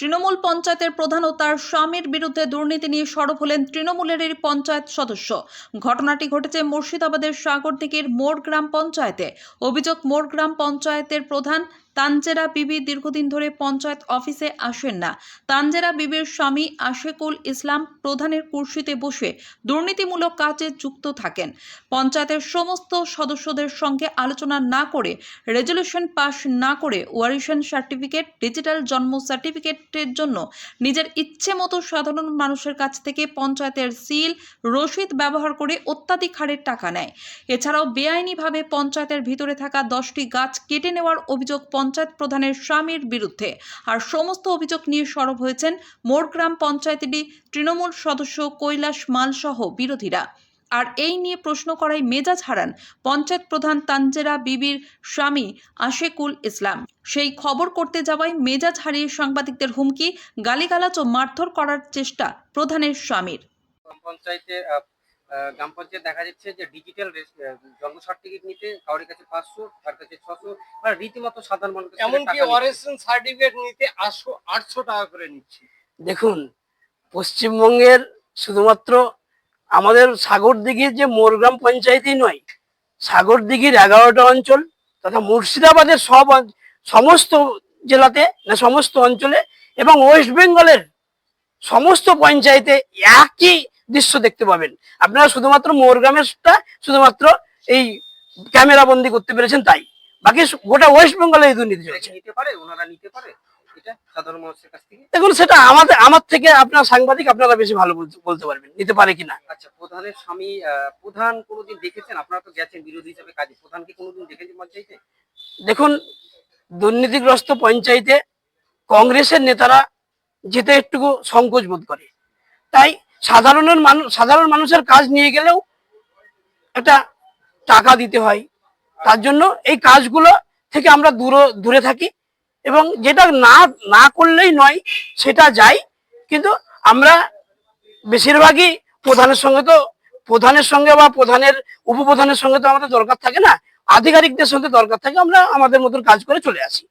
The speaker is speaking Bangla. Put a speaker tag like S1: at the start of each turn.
S1: তৃণমূল পঞ্চায়েতের প্রধান ও তার স্বামীর বিরুদ্ধে দুর্নীতি নিয়ে সরব হলেন তৃণমূলের এই পঞ্চায়েত সদস্য। ঘটনাটি ঘটেছে মুর্শিদাবাদের সাগরদিঘির মোড় গ্রাম পঞ্চায়েতে। অভিযোগ, মোড় গ্রাম পঞ্চায়েতের প্রধান তানজেরা বিবি দীর্ঘদিন ধরে পঞ্চায়েত অফিসে আসেন না। তানজেরা বিবির স্বামী আশেকুল ইসলাম প্রধানের কুর্সিতে বসে দুর্নীতিমূলক কাজে যুক্ত থাকেন। পঞ্চায়েতের সমস্ত সদস্যদের সঙ্গে আলোচনা না করে রেজলিউশন পাশ না করে ওয়ারিশন সার্টিফিকেট, ডিজিটাল জন্ম সার্টিফিকেটের জন্য নিজের ইচ্ছে মতো সাধারণ মানুষের কাছ থেকে পঞ্চায়েতের সিল, রসিদ ব্যবহার করে অত্যাধিক হারের টাকা নেয়। এছাড়াও বেআইনিভাবে পঞ্চায়েতের ভিতরে থাকা দশটি গাছ কেটে নেওয়ার অভিযোগ পঞ্চায়েত প্রধানের স্বামীর বিরুদ্ধে। আর সমস্ত অভিযোগ নিয়ে সরব হয়েছেন মোড়গ্রাম পঞ্চায়েতেরই তৃণমূল সদস্য কৈলাস মালসহ বিরোধীরা। আর এই নিয়ে প্রশ্ন করায় মেজাজ হারান পঞ্চায়েত প্রধান তানজেরা বিবির স্বামী আশেকুল ইসলাম। সেই খবর করতে যাওয়ায় মেজাজ হারিয়ে সাংবাদিকদের হুমকি, গালিগালাজ ও মারধর করার চেষ্টা প্রধানের স্বামীর।
S2: পঞ্চায়েতে গ্রাম পঞ্চায়েত দেখা যাচ্ছে যে ডিজিটাল জন্ম সার্টিফিকেট নিতে কারোর কাছে পাঁচশো কার কাছে ছশো মানে রীতিমতো সাধারণ মানুষ
S3: এমনকি অরেশন সার্টিফিকেট নিতে আটশো আটশো টাকা করে নিচ্ছে।
S4: দেখুন পশ্চিমবঙ্গের শুধুমাত্র আমাদের সাগরদিঘির যে মোরগ্রাম পঞ্চায়েতই নয় সাগরদিঘির এগারোটা অঞ্চল তথা মুর্শিদাবাদের সব সমস্ত জেলাতে না সমস্ত অঞ্চলে এবং ওয়েস্ট বেঙ্গলের সমস্ত পঞ্চায়েতে একই দৃশ্য দেখতে পাবেন। আপনারা শুধুমাত্র মোরগ্রামেরটা শুধুমাত্র এই ক্যামেরা বন্দি করতে পেরেছেন তাই। বাকি গোটা ওয়েস্ট বেঙ্গলে এই দুর্নীতি চলছে।
S2: নিতে পারে ওনারা নিতে পারে।
S4: দেখুন সেটা আমাদের আমার থেকে আপনার সাংবাদিক আপনারা বেশি ভালো বলতে পারবেন নিতে পারে কিনা।
S2: আচ্ছা প্রধানের স্বামী প্রধান কোনোদিন দেখেছেন? আপনারা তো গেছেন বিরোধী হিসেবে কাজে। প্রধানকে কোনোদিন দেখেছেন পঞ্চায়েতে?
S4: দেখুন দুর্নীতিগ্রস্ত পঞ্চায়েতে কংগ্রেসের নেতারা যেতে একটু সংকোচ বোধ করে। তাই সাধারণের মানুষ সাধারণ মানুষের কাজ নিয়ে গেলেও একটা টাকা দিতে হয়। তার জন্য এই কাজগুলো থেকে আমরা দূরে দূরে থাকি এবং যেটা না না করলেই নয়, সেটা যাই। কিন্তু আমরা বেশিরভাগই প্রধানের সঙ্গে তো, প্রধানের সঙ্গে বা প্রধানের, উপপ্রধানের সঙ্গে তো আমাদের দরকার থাকে না। আধিকারিকদের সঙ্গে দরকার থাকে, আমরা আমাদের মতন কাজ করে চলে আসি।